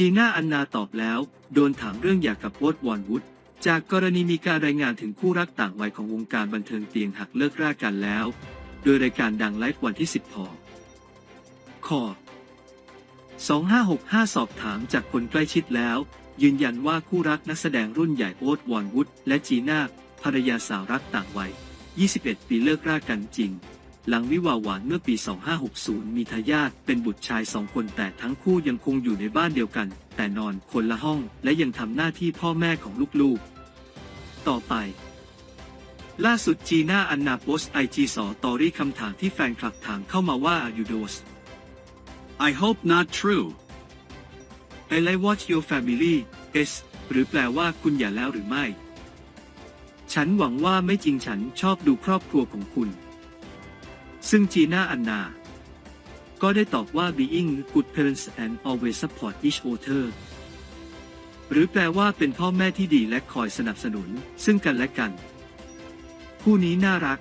จีน่าอันนาตอบแล้ว โดนถามเรื่องอยากกับโอ๊ตวอนวุฒจากกรณีมีการรายงานถึงคู่รักต่างวัยของวงการบันเทิงเตียงหักเลิกรากันแล้ว โดยรายการดังไลฟ์วันที่ 10พอคอ2565 สอบถามจากคนใกล้ชิดแล้ว ยืนยันว่าคู่รักนักแสดงรุ่นใหญ่โอ๊ตวอนวุฒและจีน่าภรรยาสาวรักต่างวัย 21 ปีเลิกรากันจริง หลังวิวาห์หวานเมื่อปี 2560 มีทายาทเป็นบุตรชายสองคนแต่ทั้งคู่ยังคงอยู่ในบ้านเดียวกัน แต่นอนคนละห้องและยังทำหน้าที่พ่อแม่ของลูกๆ ต่อไป ล่าสุดจีน่าอันนาโพสไอจีสอตอรี่คำถามที่แฟนคลับถามเข้ามาว่า you dose I hope not true. I like watch your family s หรือแปลว่าคุณอย่าแล้วหรือไม่ ฉันหวังว่าไม่จริงฉันชอบดูครอบครัวของคุณ ซึ่งจีน่าอันนา ก็ได้ตอบว่า being good parents and always support each other หรือแปลว่าเป็นพ่อแม่ที่ดีและคอยสนับสนุน ซึ่งกันและกันคู่นี้น่ารัก